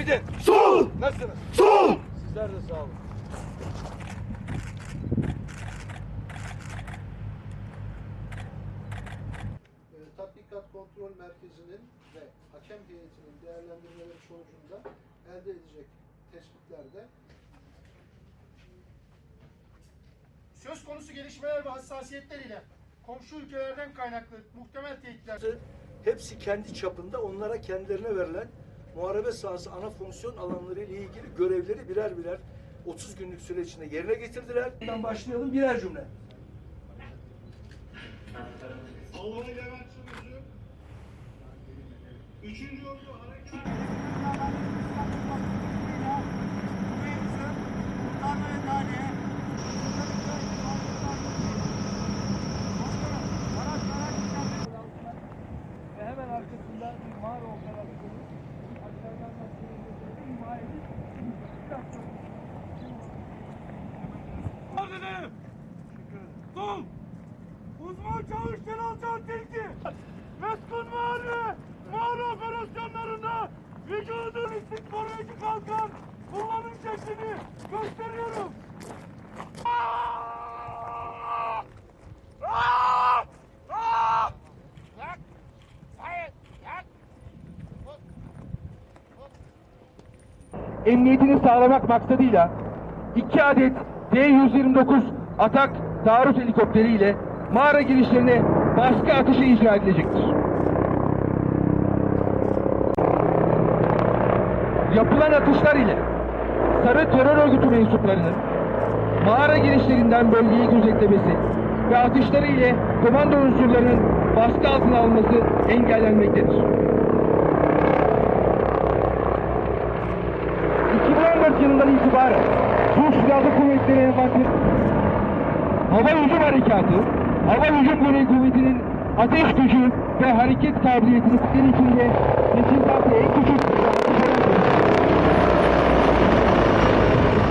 Günaydın. Sol! Nasılsınız? Sol! Sizler de sağ olun. e, Tatbikat Kontrol Merkezi'nin ve hakem heyetinin değerlendirmeleri sonucunda elde edecek tespitlerde Söz konusu gelişmeler ve hassasiyetler ile komşu ülkelerden kaynaklı muhtemel tehditler Hepsi kendi çapında onlara kendilerine verilen muharebe sahası ana fonksiyon alanları ile ilgili görevleri birer birer 30 günlük süre içinde yerine getirdiler. Buradan başlayalım birer cümle. Albay Levent Sürücü, Üçüncü Ordu Harekat Dedim. Sol. Uzman çavuş Celal Can Tilki. Meskun mağara. Mağara operasyonlarında vücudun istik koruyucu kalkan kullanım şeklini gösteriyorum. Emniyetini sağlamak maksadıyla iki adet D-129 atak taarruz helikopteriyle mağara girişlerine baskı atışı icra edilecektir. Yapılan atışlar ile sarı terör örgütü mensuplarının mağara girişlerinden bölgeyi gözetlemesi ve atışları ile komando unsurlarının baskı altına alınması engellenmektedir. Silahlı Kuvvetleri Envanter Hava Hücum Harekatı, Hava Hücum Kuvveti'nin ateş gücü ve hareket kabiliyetini sizin içinde teçhizatı en küçük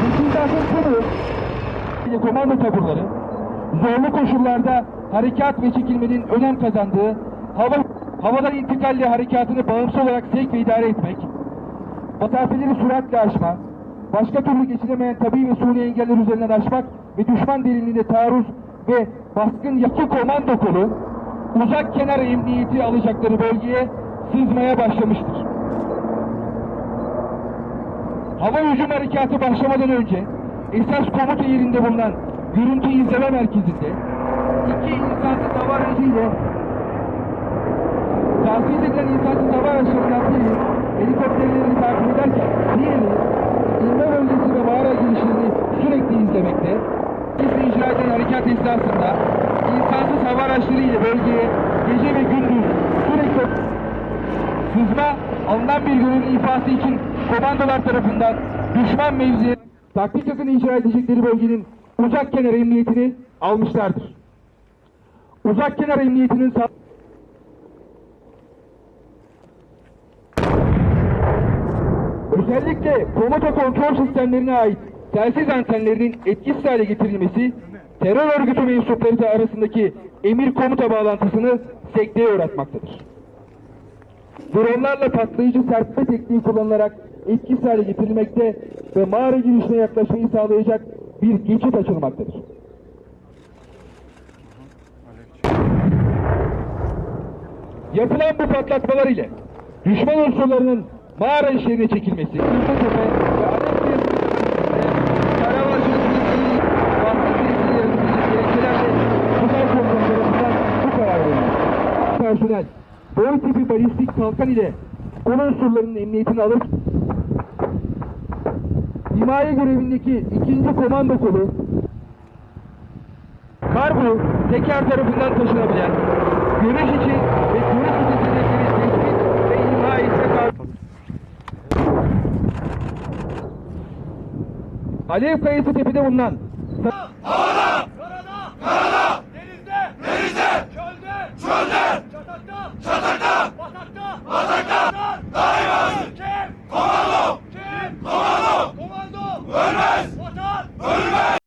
teçhizatın tümü ile komando taburları zorlu koşullarda harekat ve çekilmenin önem kazandığı hava havadan intikalle harekatını bağımsız olarak sevk ve idare etmek, mesafeleri süratle aşma, başka türlü geçilemeyen tabi ve suni engeller üzerinden aşmak ve düşman derinliğinde taarruz ve baskın yakı komando kolu uzak kenar emniyeti alacakları bölgeye sızmaya başlamıştır. Hava hücum harekatı başlamadan önce esas komuta yerinde bulunan görüntü izleme merkezinde iki insansız hava aracıyla tahsis edilen insansız hava araçlarından biri helikopterlerini takip ederken diğeri esnasında insansız hava araçları bölgeye gece ve gündüz sürekli sızma alınan bir görevin ifası için komandolar tarafından düşman mevziye taktikasını icra edecekleri bölgenin uzak kenar emniyetini almışlardır. Uzak kenar emniyetinin Özellikle komuta kontrol sistemlerine ait telsiz antenlerinin etkisiz hale getirilmesi, terör örgütü mensupları arasındaki emir komuta bağlantısını sekteye uğratmaktadır. Dronlarla patlayıcı serpme tekniği kullanılarak etkisiz hale getirilmekte ve mağara girişine yaklaşmayı sağlayacak bir geçit açılmaktadır. Yapılan bu patlatmalar ile düşman unsurlarının mağara işlerine çekilmesi, Personel, boy tipi balistik kalkan ile konu unsurlarının emniyetini alır, himaye görevindeki ikinci komando kolu, karbu teker tarafından taşınabilen, görüş için ve görüş ötesindeki tespit ve etme karbu. Alev kayası tepede bulunan Marka! Marka!